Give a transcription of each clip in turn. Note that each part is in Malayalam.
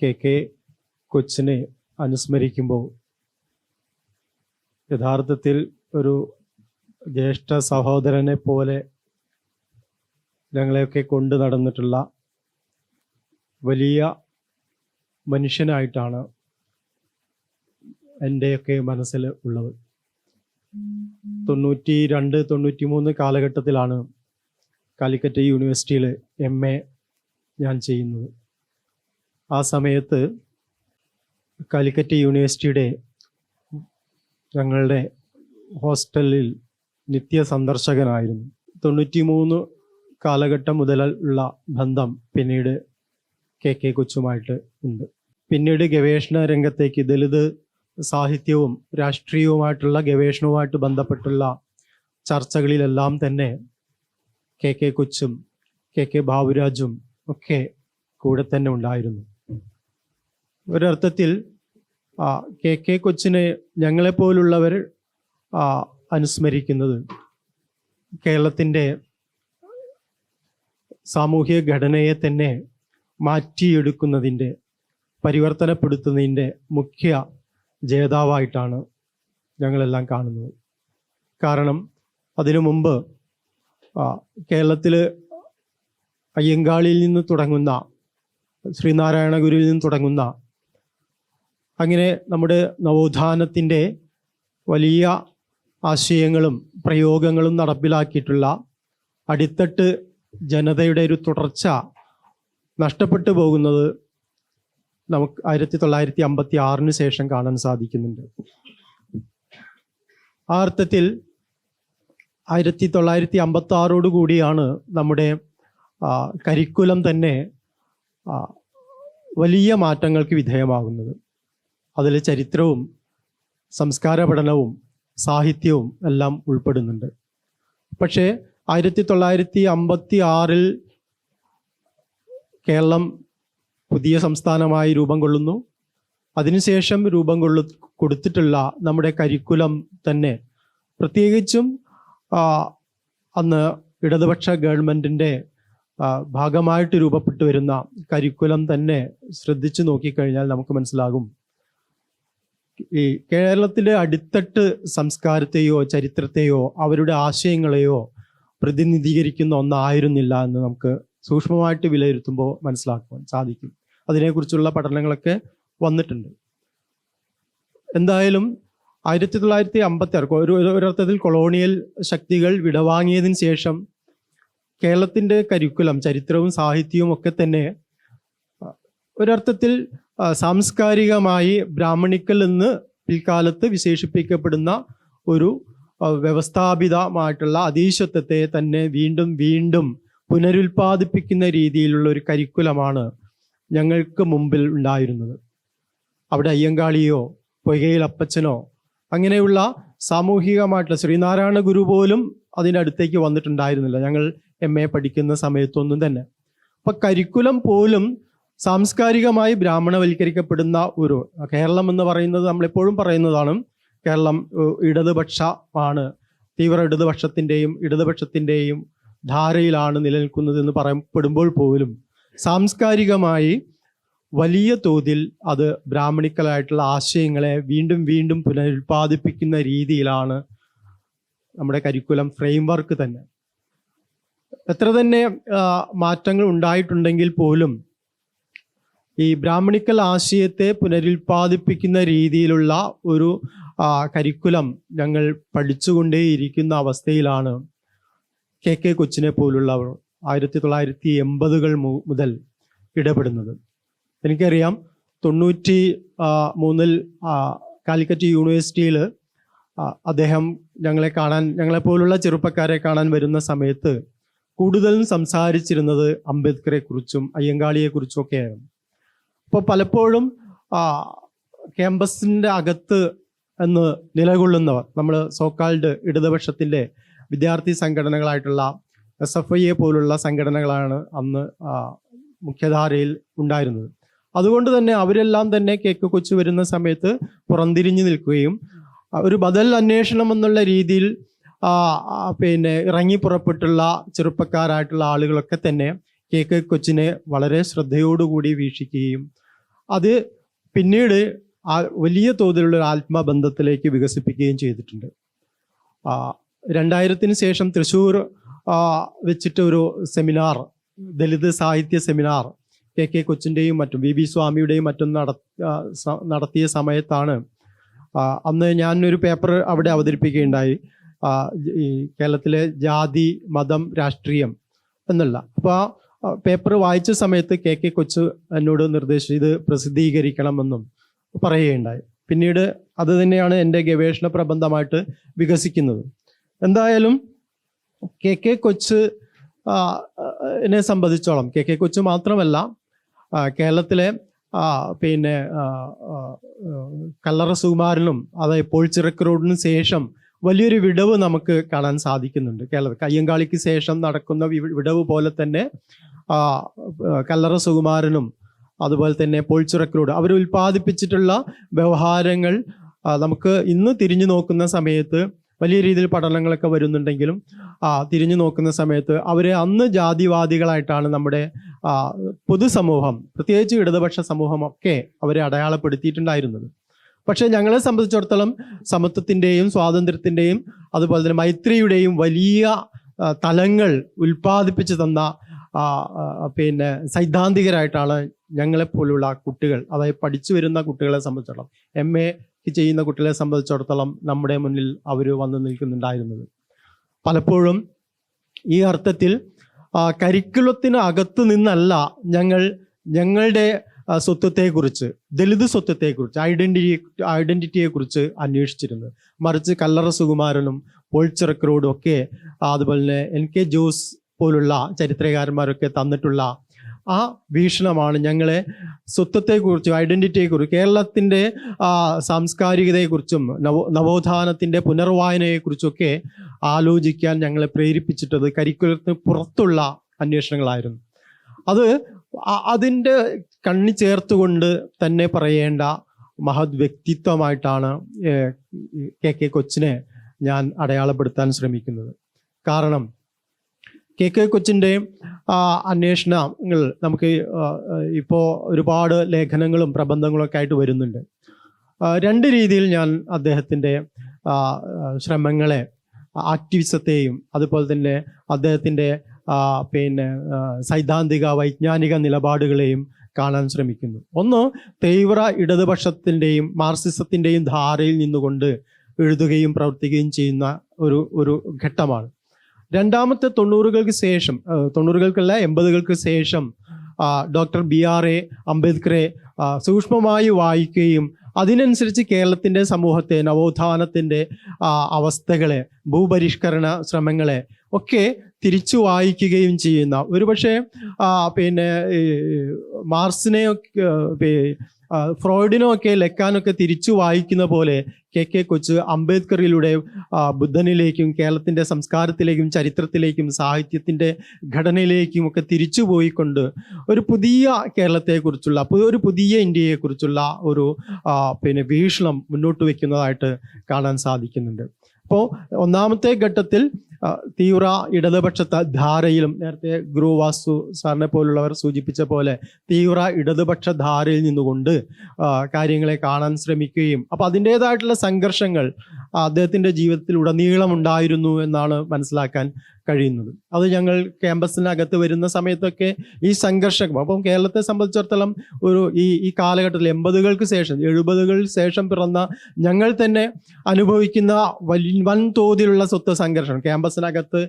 കെ കെ കൊച്ചിനെ അനുസ്മരിക്കുമ്പോൾ യഥാർത്ഥത്തിൽ ഒരു ജ്യേഷ്ഠ സഹോദരനെ പോലെ ഞങ്ങളെയൊക്കെ കൊണ്ടു നടന്നിട്ടുള്ള വലിയ മനുഷ്യനായിട്ടാണ് എന്റെയൊക്കെ മനസ്സിൽ ഉള്ളത്. തൊണ്ണൂറ്റി രണ്ട് തൊണ്ണൂറ്റി മൂന്ന് കാലഘട്ടത്തിലാണ് കാലിക്കറ്റ് യൂണിവേഴ്സിറ്റിയിൽ എം എ ഞാൻ ചെയ്യുന്നത്. ആ സമയത്ത് കാലിക്കറ്റ് യൂണിവേഴ്സിറ്റിയുടെ ഞങ്ങളുടെ ഹോസ്റ്റലിൽ നിത്യ സന്ദർശകനായിരുന്നു തൊണ്ണൂറ്റി മൂന്ന് കാലഘട്ടം മുതലുള്ള ബന്ധം പിന്നീട് കെ കെ കൊച്ചുമായിട്ട് ഉണ്ട്. പിന്നീട് ഗവേഷണ രംഗത്തേക്ക് ദലിത് സാഹിത്യവും രാഷ്ട്രീയവുമായിട്ടുള്ള ഗവേഷണവുമായിട്ട് ബന്ധപ്പെട്ടുള്ള ചർച്ചകളിലെല്ലാം തന്നെ കെ കെ കൊച്ചും കെ കെ ബാബുരാജും ഒക്കെ കൂടെ തന്നെ ഉണ്ടായിരുന്നു. ഒരർത്ഥത്തിൽ കെ കെ കൊച്ചിനെ ഞങ്ങളെപ്പോലുള്ളവർ അനുസ്മരിക്കുന്നത് കേരളത്തിന്റെ സാമൂഹിക ഘടനയെ തന്നെ മാറ്റിയെടുക്കുന്നതിന്റെ പരിവർത്തനപ്പെടുത്തുന്നതിന്റെ മുഖ്യ ജേതാവായിട്ടാണ് ഞങ്ങളെല്ലാം കാണുന്നത്. കാരണം അതിനു മുമ്പ് കേരളത്തിൽ അയ്യങ്കാളിയിൽ നിന്ന് തുടങ്ങുന്ന ശ്രീനാരായണ ഗുരുവിൽ നിന്ന് തുടങ്ങുന്ന അങ്ങനെ നമ്മുടെ നവോത്ഥാനത്തിന്റെ വലിയ ആശയങ്ങളും പ്രയോഗങ്ങളും നടപ്പിലാക്കിയിട്ടുള്ള അടിത്തട്ട് ജനതയുടെ ഒരു തുടർച്ച നഷ്ടപ്പെട്ടു പോകുന്നത് നമുക്ക് ആയിരത്തി തൊള്ളായിരത്തി അമ്പത്തി ആറിന് ശേഷം കാണാൻ സാധിക്കുന്നുണ്ട്. ആ അർത്ഥത്തിൽ ആയിരത്തി തൊള്ളായിരത്തി അമ്പത്തി ആറോട് കൂടിയാണ് നമ്മുടെ കരിക്കുലം തന്നെ വലിയ മാറ്റങ്ങൾക്ക് വിധേയമാകുന്നത്. അതിൽ ചരിത്രവും സംസ്കാര പഠനവും സാഹിത്യവും എല്ലാം ഉൾപ്പെടുന്നുണ്ട്. പക്ഷേ ആയിരത്തി തൊള്ളായിരത്തി അമ്പത്തി ആറിൽ കേരളം പുതിയ സംസ്ഥാനമായി രൂപം കൊള്ളുന്നു. അതിനുശേഷം രൂപം കൊള്ളു കൊടുത്തിട്ടുള്ള നമ്മുടെ കരിക്കുലം തന്നെ പ്രത്യേകിച്ചും അന്ന് ഇടതുപക്ഷ ഗവൺമെന്റിന്റെ ഭാഗമായിട്ട് രൂപപ്പെട്ടു വരുന്ന കരിക്കുലം തന്നെ ശ്രദ്ധിച്ചു നോക്കിക്കഴിഞ്ഞാൽ നമുക്ക് മനസ്സിലാകും. ഈ കേരളത്തിലെ അടിത്തട്ട് സംസ്കാരത്തെയോ ചരിത്രത്തെയോ അവരുടെ ആശയങ്ങളെയോ പ്രതിനിധീകരിക്കുന്ന ഒന്നായിരുന്നില്ല എന്ന് നമുക്ക് സൂക്ഷ്മമായിട്ട് വിലയിരുത്തുമ്പോൾ മനസ്സിലാക്കുവാൻ സാധിക്കും. അതിനെക്കുറിച്ചുള്ള പഠനങ്ങളൊക്കെ വന്നിട്ടുണ്ട്. എന്തായാലും ആയിരത്തി തൊള്ളായിരത്തി അമ്പത്തി ആറ് ഒരു ഒരു- ഒരർത്ഥത്തിൽ കൊളോണിയൽ ശക്തികൾ വിടവാങ്ങിയതിന് ശേഷം കേരളത്തിന്റെ കരിക്കുലം ചരിത്രവും സാഹിത്യവും ഒക്കെ തന്നെ ഒരർത്ഥത്തിൽ സാംസ്കാരികമായി ബ്രാഹ്മണിക്കൽ എന്ന് പിൽക്കാലത്ത് വിശേഷിപ്പിക്കപ്പെടുന്ന ഒരു വ്യവസ്ഥാപിതമായിട്ടുള്ള അതീശത്വത്തെ തന്നെ വീണ്ടും വീണ്ടും പുനരുൽപാദിപ്പിക്കുന്ന രീതിയിലുള്ള ഒരു കരിക്കുലമാണ് ഞങ്ങൾക്ക് മുമ്പിൽ ഉണ്ടായിരുന്നത്. അവിടെ അയ്യങ്കാളിയോ പൊയ്കയിൽ അപ്പച്ചനോ അങ്ങനെയുള്ള സാമൂഹികമായിട്ടുള്ള ശ്രീനാരായണ ഗുരു പോലും അതിന്റെ അടുത്തേക്ക് വന്നിട്ടുണ്ടായിരുന്നില്ല. ഞങ്ങൾ എം എ പഠിക്കുന്ന സമയത്തൊന്നും തന്നെ. അപ്പൊ കരിക്കുലം പോലും സാംസ്കാരികമായി ബ്രാഹ്മണവൽക്കരിക്കപ്പെടുന്ന ഒരു കേരളം എന്ന് പറയുന്നത് നമ്മളെപ്പോഴും പറയുന്നതാണ് കേരളം ഇടതുപക്ഷമാണ് തീവ്ര ഇടതുപക്ഷത്തിന്റെയും ഇടതുപക്ഷത്തിന്റെയും ധാരയിലാണ് നിലനിൽക്കുന്നത് എന്ന് പറയപ്പെടുമ്പോൾ പോലും സാംസ്കാരികമായി വലിയ തോതിൽ അത് ബ്രാഹ്മണിക്കലായിട്ടുള്ള ആശയങ്ങളെ വീണ്ടും വീണ്ടും പുനരുൽപാദിപ്പിക്കുന്ന രീതിയിലാണ് നമ്മുടെ കരിക്കുലം ഫ്രെയിം വർക്ക് തന്നെ. എത്ര തന്നെ മാറ്റങ്ങൾ ഉണ്ടായിട്ടുണ്ടെങ്കിൽ പോലും ഈ ബ്രാഹ്മണിക്കൽ ആശയത്തെ പുനരുൽപാദിപ്പിക്കുന്ന രീതിയിലുള്ള ഒരു കരിക്കുലം ഞങ്ങൾ പഠിച്ചുകൊണ്ടേയിരിക്കുന്ന അവസ്ഥയിലാണ് കെ കെ കൊച്ചിനെ പോലുള്ളവർ ആയിരത്തി തൊള്ളായിരത്തി എൺപതുകൾ മുതൽ ഇടപെടുന്നത്. എനിക്കറിയാം തൊണ്ണൂറ്റി മൂന്നിൽ കാലിക്കറ്റ് യൂണിവേഴ്സിറ്റിയിൽ അദ്ദേഹം ഞങ്ങളെ കാണാൻ ഞങ്ങളെപ്പോലുള്ള ചെറുപ്പക്കാരെ കാണാൻ വരുന്ന സമയത്ത് കൂടുതലും സംസാരിച്ചിരുന്നത് അംബേദ്കറെ കുറിച്ചും അയ്യങ്കാളിയെ കുറിച്ചും ഒക്കെയായിരുന്നു അപ്പോൾ പലപ്പോഴും ക്യാമ്പസിന്റെ അകത്ത് എന്ന് നിലകൊള്ളുന്നവർ നമ്മൾ സോക്കാൾഡ് ഇടതുപക്ഷത്തിന്റെ വിദ്യാർത്ഥി സംഘടനകളായിട്ടുള്ള എസ് എഫ് ഐയെ പോലുള്ള സംഘടനകളാണ് അന്ന് മുഖ്യധാരയിൽ ഉണ്ടായിരുന്നത്. അതുകൊണ്ട് തന്നെ അവരെല്ലാം തന്നെ കേക്ക് കൊച്ചു വരുന്ന സമയത്ത് പുറംതിരിഞ്ഞു നിൽക്കുകയും ഒരു ബദൽ അന്വേഷണം എന്നുള്ള രീതിയിൽ പിന്നെ ഇറങ്ങി പുറപ്പെട്ടുള്ള ചെറുപ്പക്കാരായിട്ടുള്ള ആളുകളൊക്കെ തന്നെ കേക്ക് കൊച്ചിനെ വളരെ ശ്രദ്ധയോടുകൂടി വീക്ഷിക്കുകയും അത് പിന്നീട് വലിയ തോതിലുള്ള ആത്മബന്ധത്തിലേക്ക് വികസിപ്പിക്കുകയും ചെയ്തിട്ടുണ്ട്. രണ്ടായിരത്തിന് ശേഷം തൃശ്ശൂർ വെച്ചിട്ട് ഒരു സെമിനാർ ദലിത് സാഹിത്യ സെമിനാർ കെ കെ കൊച്ചിന്റെയും മറ്റും വി ബി സ്വാമിയുടെയും മറ്റും നട നടത്തിയ സമയത്താണ് അന്ന് ഞാനൊരു പേപ്പർ അവിടെ അവതരിപ്പിക്കുകയുണ്ടായി. ഈ കേരളത്തിലെ ജാതി മതം രാഷ്ട്രീയം എന്നുള്ള. അപ്പോൾ ആ പേപ്പർ വായിച്ച സമയത്ത് കെ കെ കൊച്ചു എന്നോട് നിർദ്ദേശിച്ചു ഇത് പ്രസിദ്ധീകരിക്കണമെന്നും പറയുകയുണ്ടായി. പിന്നീട് അത് തന്നെയാണ് എന്റെ ഗവേഷണ പ്രബന്ധമായിട്ട് വികസിക്കുന്നത്. എന്തായാലും കെ കെ കൊച്ച് എന്നെ സംബന്ധിച്ചോളം കെ കെ കൊച്ച് മാത്രമല്ല കേരളത്തിലെ പിന്നെ കല്ലറ സുകുമാരനും അതായത് പോൾ റോഡിന് ശേഷം വലിയൊരു വിടവ് നമുക്ക് കാണാൻ സാധിക്കുന്നുണ്ട്. കേരളത്തിൽ കയ്യങ്കാളിക്ക് ശേഷം നടക്കുന്ന വിടവ് പോലെ തന്നെ കല്ലറ സുകുമാരനും അതുപോലെ തന്നെ പോൾച്ചിറക്ക് അവർ ഉൽപ്പാദിപ്പിച്ചിട്ടുള്ള വ്യവഹാരങ്ങൾ നമുക്ക് ഇന്ന് തിരിഞ്ഞു നോക്കുന്ന സമയത്ത് വലിയ രീതിയിൽ പഠനങ്ങളൊക്കെ വരുന്നുണ്ടെങ്കിലും തിരിഞ്ഞു നോക്കുന്ന സമയത്ത് അവരെ അന്ന് ജാതിവാദികളായിട്ടാണ് നമ്മുടെ പൊതുസമൂഹം പ്രത്യേകിച്ച് ഇടതുപക്ഷ സമൂഹം ഒക്കെ അവരെ അടയാളപ്പെടുത്തിയിട്ടുണ്ടായിരുന്നത്. പക്ഷേ ഞങ്ങളെ സംബന്ധിച്ചിടത്തോളം സമത്വത്തിന്റെയും സ്വാതന്ത്ര്യത്തിന്റെയും അതുപോലെ തന്നെ മൈത്രിയുടെയും വലിയ തലങ്ങൾ ഉൽപ്പാദിപ്പിച്ചു തന്ന പിന്നെ സൈദ്ധാന്തികരായിട്ടാണ് ഞങ്ങളെപ്പോലുള്ള കുട്ടികൾ അതായത് പഠിച്ചു വരുന്ന കുട്ടികളെ സംബന്ധിച്ചിടത്തോളം എം എ ചെയ്യുന്ന കുട്ടികളെ സംബന്ധിച്ചിടത്തോളം നമ്മുടെ മുന്നിൽ അവർ വന്നു നിൽക്കുന്നുണ്ടായിരുന്നത്. പലപ്പോഴും ഈ അർത്ഥത്തിൽ കരിക്കുലത്തിന് അകത്ത് നിന്നല്ല ഞങ്ങൾ ഞങ്ങളുടെ സ്വത്വത്തെക്കുറിച്ച് ദളിത് സ്വത്വത്തെക്കുറിച്ച് ഐഡന്റിറ്റി ഐഡന്റിറ്റിയെക്കുറിച്ച് അന്വേഷിച്ചിരുന്നത് മറിച്ച് കല്ലറ സുകുമാരനും പോൾച്ചിറക്കരോടും ഒക്കെ അതുപോലെ തന്നെ എൻ കെ ജോസ് പോലുള്ള ചരിത്രകാരന്മാരൊക്കെ തന്നിട്ടുള്ള ആ വീക്ഷണമാണ് ഞങ്ങളെ സ്വത്വത്തെക്കുറിച്ചും ഐഡന്റിറ്റിയെക്കുറിച്ചും കേരളത്തിന്റെ സാംസ്കാരികതയെക്കുറിച്ചും നവോ നവോത്ഥാനത്തിന്റെ പുനർവായനയെക്കുറിച്ചൊക്കെ ആലോചിക്കാൻ ഞങ്ങളെ പ്രേരിപ്പിച്ചിട്ടത് കരിക്കുലത്തിന് പുറത്തുള്ള അന്വേഷണങ്ങളായിരുന്നു. അത് അതിന്റെ കണ്ണി ചേർത്തുകൊണ്ട് തന്നെ പറയേണ്ട മഹത് വ്യക്തിത്വമായിട്ടാണ് കെ കെ കൊച്ചിനെ ഞാൻ അടയാളപ്പെടുത്താൻ ശ്രമിക്കുന്നത്. കാരണം കെ കെ കൊച്ചിന്റെ അന്വേഷണങ്ങൾ നമുക്ക് ഇപ്പോൾ ഒരുപാട് ലേഖനങ്ങളും പ്രബന്ധങ്ങളും ഒക്കെ ആയിട്ട് വരുന്നുണ്ട്. രണ്ട് രീതിയിൽ ഞാൻ അദ്ദേഹത്തിന്റെ ശ്രമങ്ങളെ ആക്ടിവിസത്തെയും അതുപോലെ തന്നെ അദ്ദേഹത്തിന്റെ പിന്നെ സൈദ്ധാന്തിക വൈജ്ഞാനിക നിലപാടുകളെയും കാണാൻ ശ്രമിക്കുന്നു. ഒന്ന് തീവ്ര ഇടതുപക്ഷത്തിന്റെയും മാർസിസത്തിന്റെയും ധാരയിൽ നിന്നുകൊണ്ട് എഴുതുകയും പ്രവർത്തിക്കുകയും ചെയ്യുന്ന ഒരു ഒരു ഘട്ടമാണ്. രണ്ടാമത്തെ തൊണ്ണൂറുകൾക്ക് ശേഷം തൊണ്ണൂറുകൾക്കല്ല എൺപതുകൾക്ക് ശേഷം ഡോക്ടർ ബി ആർ എ അംബേദ്കറെ സൂക്ഷ്മമായി വായിക്കുകയും അതിനനുസരിച്ച് കേരളത്തിന്റെ സമൂഹത്തെ നവോത്ഥാനത്തിന്റെ അവസ്ഥകളെ ഭൂപരിഷ്കരണ ശ്രമങ്ങളെ ഒക്കെ തിരിച്ചു വായിക്കുകയും ചെയ്യുന്ന. ഒരുപക്ഷെ പിന്നെ മാർസിനെ ഫ്രോയിഡിനൊക്കെ ലെക്കാനൊക്കെ തിരിച്ചു വായിക്കുന്ന പോലെ കെ കെ കൊച്ച് അംബേദ്കറിലൂടെ ബുദ്ധനിലേക്കും കേരളത്തിന്റെ സംസ്കാരത്തിലേക്കും ചരിത്രത്തിലേക്കും സാഹിത്യത്തിന്റെ ഘടനയിലേക്കും ഒക്കെ തിരിച്ചു പോയിക്കൊണ്ട് ഒരു പുതിയ കേരളത്തെക്കുറിച്ചുള്ള ഒരു പുതിയ ഇന്ത്യയെക്കുറിച്ചുള്ള ഒരു പിന്നെ വീക്ഷണം മുന്നോട്ട് വയ്ക്കുന്നതായിട്ട് കാണാൻ സാധിക്കുന്നുണ്ട്. അപ്പോൾ ഒന്നാമത്തെ ഘട്ടത്തിൽ തീവ്ര ഇടതുപക്ഷ ധാരയിലും നേരത്തെ ഗുരു വാസു സാറിനെ പോലുള്ളവർ സൂചിപ്പിച്ച പോലെ തീവ്ര ഇടതുപക്ഷ ധാരയിൽ നിന്നുകൊണ്ട് കാര്യങ്ങളെ കാണാൻ ശ്രമിക്കുകയും അപ്പോൾ അതിന്റേതായിട്ടുള്ള സംഘർഷങ്ങൾ അദ്ദേഹത്തിന്റെ ജീവിതത്തിൽ ഉടനീളം ഉണ്ടായിരുന്നു എന്നാണ് മനസ്സിലാക്കാൻ കഴിയുന്നത്. അത് ഞങ്ങൾ ക്യാമ്പസിനകത്ത് വരുന്ന സമയത്തൊക്കെ ഈ സംഘർഷം അപ്പം കേരളത്തെ സംബന്ധിച്ചിടത്തോളം ഒരു ഈ ഈ കാലഘട്ടത്തിൽ എൺപതുകൾക്ക് ശേഷം എഴുപതുകൾക്ക് ശേഷം പിറന്ന ഞങ്ങൾ തന്നെ അനുഭവിക്കുന്ന വലിയ വൻതോതിലുള്ള സ്വത്ത് സംഘർഷം ക്യാമ്പസിനകത്ത്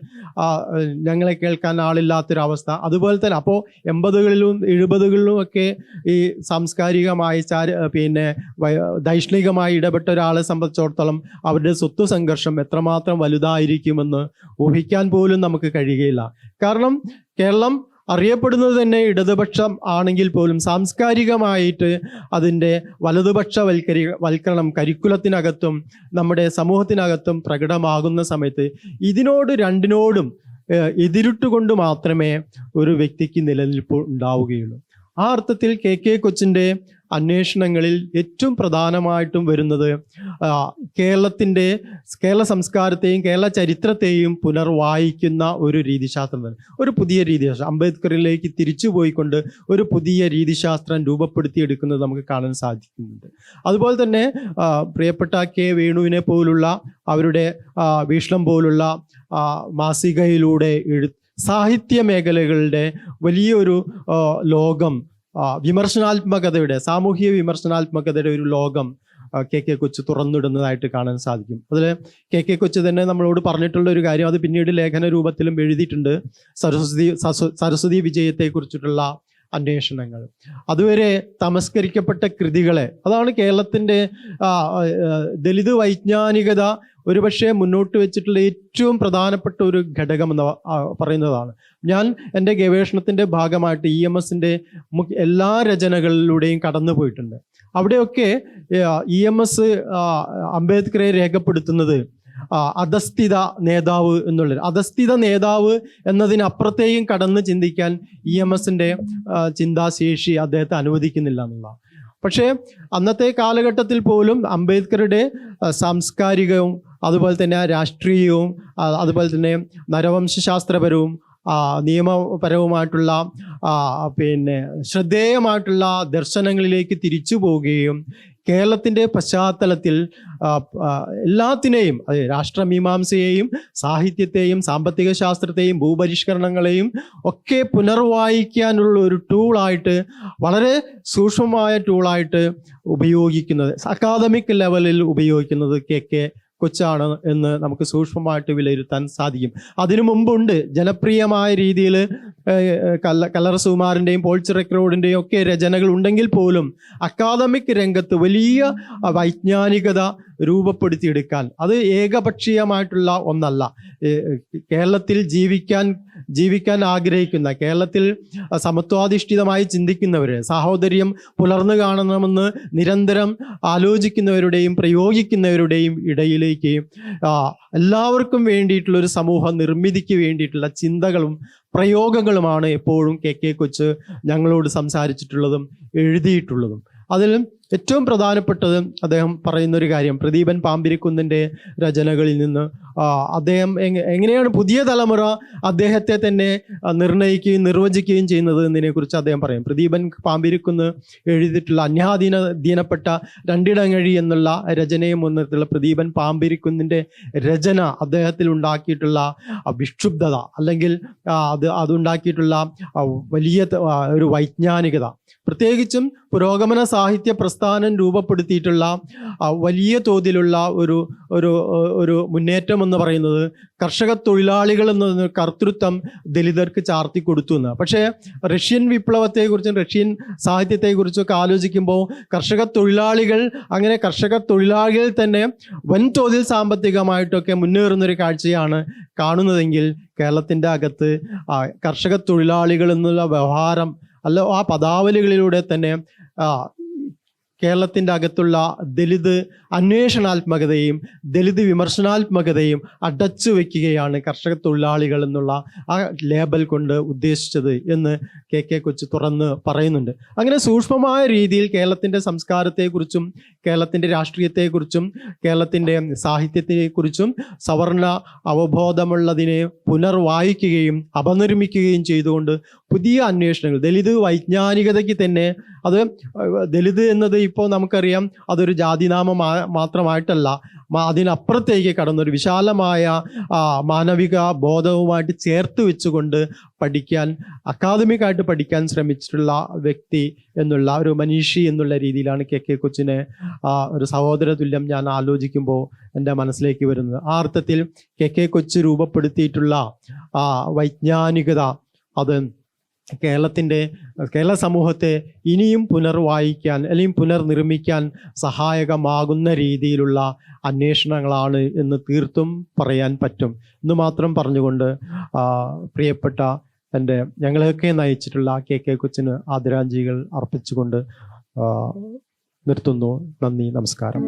ഞങ്ങളെ കേൾക്കാൻ ആളില്ലാത്തൊരവസ്ഥ. അതുപോലെ തന്നെ അപ്പോൾ എൺപതുകളിലും എഴുപതുകളിലും ഒക്കെ ഈ സാംസ്കാരികമായി ചാര പിന്നെ ദൈഷ്ണികമായി ഇടപെട്ട ഒരാളെ സംബന്ധിച്ചിടത്തോളം അവരുടെ സ്വത്ത് സംഘർഷം എത്രമാത്രം വലുതായിരിക്കുമെന്ന് ഊഹിക്കാൻ പോലും നമുക്ക് കഴിയുകയില്ല. കാരണം കേരളം അറിയപ്പെടുന്നത് തന്നെ ഇടതുപക്ഷം ആണെങ്കിൽ പോലും സാംസ്കാരികമായിട്ട് അതിന്റെ വലതുപക്ഷ വൽക്കരി വൽക്കരണം കരിക്കുലത്തിനകത്തും നമ്മുടെ സമൂഹത്തിനകത്തും പ്രകടമാകുന്ന സമയത്ത് ഇതിനോട് രണ്ടിനോടും എതിരിട്ടുകൊണ്ട് മാത്രമേ ഒരു വ്യക്തിക്ക് നിലനിൽപ്പ് ഉണ്ടാവുകയുള്ളൂ. ആ അർത്ഥത്തിൽ കെ കെ കൊച്ചിന്റെ അന്വേഷണങ്ങളിൽ ഏറ്റവും പ്രധാനമായിട്ടും വരുന്നത് കേരളത്തിന്റെ കേരള സംസ്കാരത്തെയും കേരള ചരിത്രത്തെയും പുനർവായിക്കുന്ന ഒരു രീതിശാസ്ത്രം ഒരു പുതിയ രീതിശാസ്ത്രം. അംബേദ്കറിലേക്ക് തിരിച്ചു പോയിക്കൊണ്ട് ഒരു പുതിയ രീതിശാസ്ത്രം രൂപപ്പെടുത്തിയെടുക്കുന്നത് നമുക്ക് കാണാൻ സാധിക്കുന്നുണ്ട്. അതുപോലെ തന്നെ പ്രിയപ്പെട്ട കെ വേണുവിനെ പോലുള്ള അവരുടെ വീഷ്ണം പോലുള്ള മാസികയിലൂടെ എഴു സാഹിത്യ മേഖലകളുടെ വലിയൊരു ലോകം വിമർശനാത്മകതയുടെ സാമൂഹിക വിമർശനാത്മകതയുടെ ഒരു ലോകം കെ കെ കൊച്ച് തുറന്നിടുന്നതായിട്ട് കാണാൻ സാധിക്കും. അതിൽ കെ കെ കൊച്ച് തന്നെ നമ്മളോട് പറഞ്ഞിട്ടുള്ള ഒരു കാര്യം അത് പിന്നീട് ലേഖന രൂപത്തിലും എഴുതിയിട്ടുണ്ട്. സരസ്വതി സരസ്വ- സരസ്വതി വിജയത്തെക്കുറിച്ചിട്ടുള്ള അന്വേഷണങ്ങൾ. അതുവരെ തമസ്കരിക്കപ്പെട്ട കൃതികളെ അതാണ് കേരളത്തിന്റെ ദലിത് വൈജ്ഞാനികത ഒരുപക്ഷെ മുന്നോട്ട് വെച്ചിട്ടുള്ള ഏറ്റവും പ്രധാനപ്പെട്ട ഒരു ഘടകം എന്ന് പറയുന്നതാണ്. ഞാൻ എന്റെ ഗവേഷണത്തിന്റെ ഭാഗമായിട്ട് ഇ എം എസിന്റെ എല്ലാ രചനകളിലൂടെയും കടന്നു പോയിട്ടുണ്ട്. അവിടെയൊക്കെ ഇ എം എസ് അംബേദ്കറെ രേഖപ്പെടുത്തുന്നത് അധസ്ഥിത നേതാവ് എന്നുള്ളത് അധസ്ഥിത നേതാവ് എന്നതിനപ്പുറത്തേക്കും കടന്ന് ചിന്തിക്കാൻ ഇ എം എസിന്റെ ചിന്താശേഷി അദ്ദേഹത്തെ അനുവദിക്കുന്നില്ല എന്നുള്ള പക്ഷേ അന്നത്തെ കാലഘട്ടത്തിൽ പോലും അംബേദ്കറുടെ സാംസ്കാരികവും അതുപോലെ തന്നെ രാഷ്ട്രീയവും അതുപോലെ തന്നെ നരവംശാസ്ത്രപരവും നിയമപരവുമായിട്ടുള്ള പിന്നെ ശ്രദ്ധേയമായിട്ടുള്ള ദർശനങ്ങളിലേക്ക് തിരിച്ചു പോവുകയും കേരളത്തിന്റെ പശ്ചാത്തലത്തിൽ എല്ലാത്തിനെയും അത് രാഷ്ട്രമീമാംസയെയും സാഹിത്യത്തെയും സാമ്പത്തിക ശാസ്ത്രത്തെയും ഭൂപരിഷ്കരണങ്ങളെയും ഒക്കെ പുനർവായിക്കാനുള്ള ഒരു ടൂളായിട്ട് വളരെ സൂക്ഷ്മമായ ടൂളായിട്ട് ഉപയോഗിക്കുന്നത് അക്കാദമിക് ലെവലിൽ ഉപയോഗിക്കുന്നത് കെ കെ കൊച്ചാണ് എന്ന് നമുക്ക് സൂക്ഷ്മമായിട്ട് വിലയിരുത്താൻ സാധിക്കും. അതിനു മുമ്പുണ്ട് ജനപ്രിയമായ രീതിയിൽ കല്ല കല്ലറ സുമാറിന്റെയും പോൾ ചിറക്കരോടിന്റെയും ഒക്കെ രചനകൾ ഉണ്ടെങ്കിൽ പോലും അക്കാദമിക് രംഗത്ത് വലിയ വൈജ്ഞാനികത രൂപപ്പെടുത്തിയെടുക്കാൻ അത് ഏകപക്ഷീയമായിട്ടുള്ള ഒന്നല്ല. കേരളത്തിൽ ജീവിക്കാൻ ജീവിക്കാൻ ആഗ്രഹിക്കുന്ന കേരളത്തിൽ സമത്വാധിഷ്ഠിതമായി ചിന്തിക്കുന്നവർ സാഹോദര്യം പുലർന്നു കാണണമെന്ന് നിരന്തരം ആലോചിക്കുന്നവരുടെയും പ്രയോഗിക്കുന്നവരുടെയും ഇടയിലേക്ക് എല്ലാവർക്കും വേണ്ടിയിട്ടുള്ള ഒരു സമൂഹ നിർമ്മിതിക്ക് വേണ്ടിയിട്ടുള്ള ചിന്തകളും പ്രയോഗങ്ങളുമാണ് എപ്പോഴും കെ കെ കൊച്ച് ഞങ്ങളോട് സംസാരിച്ചിട്ടുള്ളതും എഴുതിയിട്ടുള്ളതും. അതിൽ ഏറ്റവും പ്രധാനപ്പെട്ടത് അദ്ദേഹം പറയുന്ന ഒരു കാര്യം. പ്രദീപൻ പാമ്പിരിക്കുന്നിന്റെ രചനകളിൽ നിന്ന് അദ്ദേഹം എങ്ങ- എങ്ങനെയാണ് പുതിയ തലമുറ അദ്ദേഹത്തെ തന്നെ നിർണയിക്കുകയും നിർവചിക്കുകയും ചെയ്യുന്നത് എന്നതിനെക്കുറിച്ച് അദ്ദേഹം പറയും. പ്രദീപൻ പാമ്പിരിക്കുന്ന് എഴുതിയിട്ടുള്ള അന്യാധീന ദീനപ്പെട്ട രണ്ടിടങ്ങഴി എന്നുള്ള രചനയെ മുൻനിർത്തിയുള്ള പ്രദീപൻ പാമ്പിരിക്കുന്നിന്റെ രചന അദ്ദേഹത്തിൽ ഉണ്ടാക്കിയിട്ടുള്ള വിക്ഷുബ്ധത അല്ലെങ്കിൽ അത് അതുണ്ടാക്കിയിട്ടുള്ള വലിയ ഒരു വൈജ്ഞാനികത. പ്രത്യേകിച്ചും പുരോഗമന സാഹിത്യ പ്രസ്ഥാനം രൂപപ്പെടുത്തിയിട്ടുള്ള വലിയ തോതിലുള്ള ഒരു ഒരു ഒരു മുന്നേറ്റം എന്ന് പറയുന്നത് കർഷക തൊഴിലാളികൾ എന്ന കർത്തൃത്വം ദലിതർക്ക് ചാർത്തി കൊടുത്തു എന്ന് പക്ഷേ റഷ്യൻ വിപ്ലവത്തെക്കുറിച്ചും റഷ്യൻ സാഹിത്യത്തെക്കുറിച്ചും ഒക്കെ ആലോചിക്കുമ്പോൾ കർഷക തൊഴിലാളികൾ അങ്ങനെ കർഷക തൊഴിലാളികൾ തന്നെ വൻതോതിൽ സാമ്പത്തികമായിട്ടൊക്കെ മുന്നേറുന്നൊരു കാഴ്ചയാണ് കാണുന്നതെങ്കിൽ കേരളത്തിന്റെ അകത്ത് കർഷക തൊഴിലാളികൾ എന്നുള്ള വ്യവഹാരം അല്ല ആ പദാവലികളിലൂടെ തന്നെ കേരളത്തിന്റെ അകത്തുള്ള ദലിത് അന്വേഷണാത്മകതയും ദലിത് വിമർശനാത്മകതയും അടച്ചു വയ്ക്കുകയാണ് കർഷക തൊഴിലാളികൾ എന്നുള്ള ആ ലേബൽ കൊണ്ട് ഉദ്ദേശിച്ചത് എന്ന് കെ കെ കൊച്ചു തുറന്ന് പറയുന്നുണ്ട്. അങ്ങനെ സൂക്ഷ്മമായ രീതിയിൽ കേരളത്തിന്റെ സംസ്കാരത്തെക്കുറിച്ചും കേരളത്തിന്റെ രാഷ്ട്രീയത്തെക്കുറിച്ചും കേരളത്തിന്റെ സാഹിത്യത്തെക്കുറിച്ചും സവർണ അവബോധമുള്ളതിനെ പുനർവായിക്കുകയും അപനിർമ്മിക്കുകയും ചെയ്തുകൊണ്ട് പുതിയ അന്വേഷണങ്ങൾ ദലിത് വൈജ്ഞാനികതയ്ക്ക് തന്നെ അത് ദലിത് എന്നത് ഇപ്പോൾ നമുക്കറിയാം അതൊരു ജാതിനാമം മാത്രമായിട്ടല്ല അതിനപ്പുറത്തേക്ക് കടന്നൊരു വിശാലമായ മാനവിക ബോധവുമായിട്ട് ചേർത്ത് വെച്ചുകൊണ്ട് പഠിക്കാൻ അക്കാദമിക്കായിട്ട് പഠിക്കാൻ ശ്രമിച്ചിട്ടുള്ള വ്യക്തി എന്നുള്ള ഒരു മനീഷി എന്നുള്ള രീതിയിലാണ് കെ കെ കൊച്ചിനെ ഒരു സഹോദര തുല്യം ഞാൻ ആലോചിക്കുമ്പോൾ എന്റെ മനസ്സിലേക്ക് വരുന്നത്. ആ അർത്ഥത്തിൽ കെ കെ കൊച്ച് രൂപപ്പെടുത്തിയിട്ടുള്ള വൈജ്ഞാനികത അത് കേരളത്തിന്റെ കേരള സമൂഹത്തെ ഇനിയും പുനർവായിക്കാൻ അല്ലെങ്കിൽ പുനർനിർമ്മിക്കാൻ സഹായകമാകുന്ന രീതിയിലുള്ള അന്വേഷണങ്ങളാണ് എന്ന് തീർത്തും പറയാൻ പറ്റും. എന്ന് മാത്രം പറഞ്ഞുകൊണ്ട് പ്രിയപ്പെട്ട എന്റെ ഞങ്ങളെയൊക്കെ നയിച്ചിട്ടുള്ള കെ കെ കൊച്ചിന് ആദരാഞ്ജലികൾ അർപ്പിച്ചുകൊണ്ട് നിർത്തുന്നു. നന്ദി നമസ്കാരം.